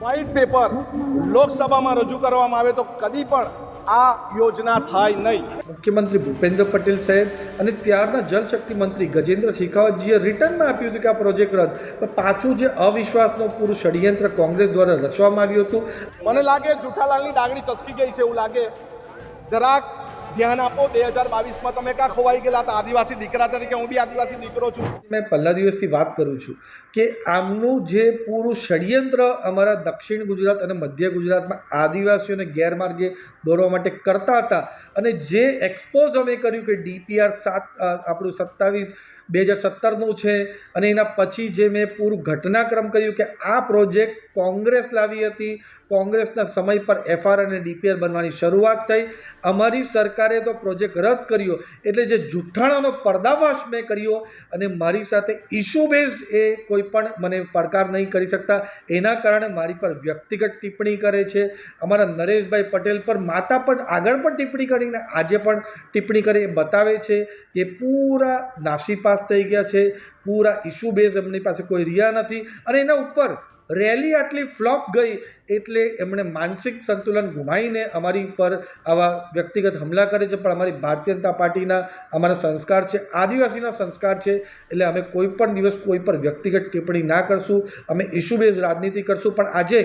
White paper લોકસભામાં રજૂ કરવામાં આવે તો કદી પણ આ યોજના થાય નહીં. મુખ્યમંત્રી ભૂપેન્દ્ર પટેલ સાહેબ અને ત્યારના જલશક્તિ મંત્રી ગજેન્દ્ર શેખાવતજીએ રિટર્નમાં આપ્યું હતું કે આ પ્રોજેક્ટ રદ. પણ પાછું જે અવિશ્વાસનું પૂરું ષડયંત્ર કોંગ્રેસ દ્વારા રચવામાં આવ્યું હતું. મને લાગે જુઠાલાલની ડાગણી ચસકી ગઈ છે એવું લાગે. જરાક ધ્યાન આપો, બે હજાર બાવીસમાં તમે ક્યાં ખોવાઈ ગયેલા? હતા આદિવાસી દીકરા તરીકે હું બી આદિવાસી દીકરો છું. મેં પહેલા દિવસથી વાત કરું છું કે આમનું જે પૂરું ષડયંત્ર અમારા દક્ષિણ ગુજરાત અને મધ્ય ગુજરાતમાં આદિવાસીઓને ગેરમાર્ગે દોરવા માટે કરતા હતા અને જે એક્સપોઝ અમે કર્યું કે ડીપીઆર સાત આપણું સત્તાવીસ, બે હજાર સત્તરનું છે અને એના પછી જે મેં પૂરું ઘટનાક્રમ કર્યું કે આ પ્રોજેક્ટ કોંગ્રેસ લાવી હતી, કોંગ્રેસના સમય પર એફઆર અને ડીપીઆર બનવાની શરૂઆત થઈ. અમારી સરકારે તો પ્રોજેક્ટ રદ કર્યો. એટલે જે જુઠ્ઠાણાનો પર્દાફાશ મેં કર્યો અને મારી સાથે ઇસ્યુ બેઝડ એ કોઈ પણ મને પડકાર નહીં કરી શકતા. એના કારણે મારી પર વ્યક્તિગત ટિપ્પણી કરે છે. અમારા નરેશભાઈ પટેલ પર માતા પણ આગળ પણ ટિપ્પણી કરીને આજે પણ ટિપ્પણી કરી બતાવે છે કે પૂરા નાસીપાસ થઈ ગયા છે. પૂરા ઇશ્યુ બેઝ એમની પાસે કોઈ રહ્યા નથી. અને એના ઉપર રેલી આટલી ફ્લોપ ગઈ એટલે એમણે માનસિક સંતુલન ગુમાવીને અમારી પર આવા વ્યક્તિગત હુમલા કરે છે. પણ અમારી ભારતીય જનતા પાર્ટીના અમારા સંસ્કાર છે, આદિવાસીના સંસ્કાર છે, એટલે અમે કોઈ પણ દિવસ કોઈ પર વ્યક્તિગત ટિપ્પણી ના કરશું. અમે ઇશ્યુ બેઝ રાજનીતિ કરશું. પણ આજે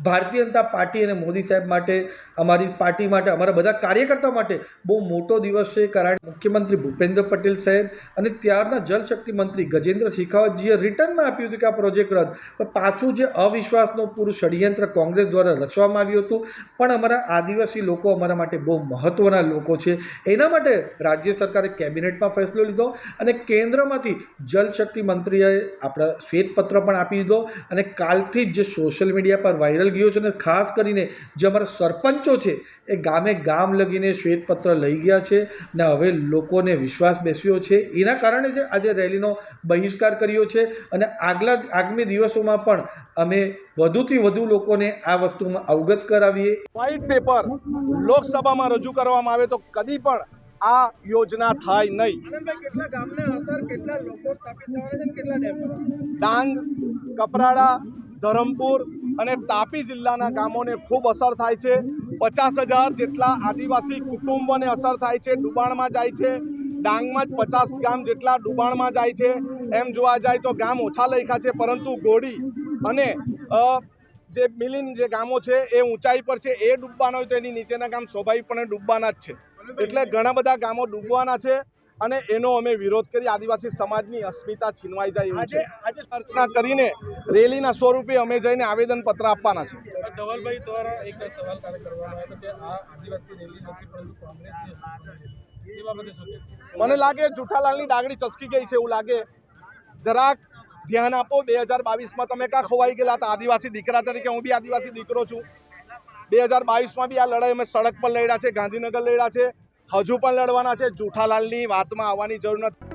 ભારતીય જનતા પાર્ટી અને મોદી સાહેબ માટે, અમારી પાર્ટી માટે, અમારા બધા કાર્યકર્તા માટે બહુ મોટો દિવસ છે. કારણ મુખ્યમંત્રી ભૂપેન્દ્ર પટેલ સાહેબ અને ત્યારના જલશક્તિ મંત્રી ગજેન્દ્ર શેખાવતજીએ રિટર્નમાં આપ્યું હતું કે આ પ્રોજેક્ટ રદ. પાછું જે અવિશ્વાસનું પૂરું ષડયંત્ર કોંગ્રેસ દ્વારા રચવામાં આવ્યું હતું, પણ અમારા આદિવાસી લોકો અમારા માટે બહુ મહત્ત્વના લોકો છે. એના માટે રાજ્ય સરકારે કેબિનેટમાં ફેસલો લીધો અને કેન્દ્રમાંથી જલશક્તિ મંત્રીએ આપણા શ્વેતપત્ર પણ આપી દીધો અને કાલથી જ જે સોશિયલ મીડિયા પર વાયરલ ગયો છે અને ખાસ કરીને જે અમારા સરપંચો છે એ ગામે ગામ લગીને શ્વેતપત્ર લઈ ગયા છે ને હવે લોકોને વિશ્વાસ બેસ્યો છે. એના કારણે જ આજે રેલીનો બહિષ્કાર કર્યો છે અને આગલા આગામી દિવસોમાં પણ અમે વધુથી વધુ લોકોને આ વસ્તુમાં અવગત કરાવીએ. વ્હાઇટ પેપર લોકસભામાં રજૂ કરવામાં આવે તો કદી પણ આ યોજના થાય નહીં. ડાંગ કપરાડા ધરમપુર અને તાપી જિલ્લાના ગામોને ખૂબ અસર થાય છે. પચાસ હજાર જેટલા આદિવાસી કુટુંબોને અસર થાય છે. ડુબાણમાં જાય છે. ડાંગમાં જ પચાસ ગામ જેટલા ડુબાણમાં જાય છે. એમ જોવા જાય તો ગામ ઓછા લખ્યા છે, પરંતુ ગોળી અને જે મિલિન જે ગામો છે એ ઊંચાઈ પર છે. એ ડૂબવાના હોય તો એની નીચેના ગામ સ્વાભાવિકપણે ડૂબવાના જ છે. એટલે ઘણા બધા ગામો ડૂબવાના છે. અને એનો અમે વિરોધ કરી આદિવાસી સમાજની અસ્મિતા છીનવાઈ જાય એવું છે. અર્ચના કરીને રેલીના સ્વરૂપે અમે જઈને આવેદન પત્ર આપવાના છે. ધવલભાઈ દ્વારા એક સવાલ કરવામાં આવ્યો કે આ આદિવાસી રેલી નથી પરંતુ કોંગ્રેસની એ બાબતે શું કહેશો? મને લાગે જુઠાલાલની ડાગડી ચસકી ગઈ છે એવું લાગે. જરાક ધ્યાન આપો બે હજાર બાવીસમાં તમે ક્યાં ખોવાઈ ગયેલા હતા? આદિવાસી દીકરા તરીકે હું બી આદિવાસી દીકરો છું. બે હજાર બાવીસમાં બી આ લડાઈ અમે સડક પર લડ્યા છે ગાંધીનગર લડ્યા છે. હજુ પણ લડવાના છે. જુઠાલાલની વાતમાં આવવાની જરૂર નથી.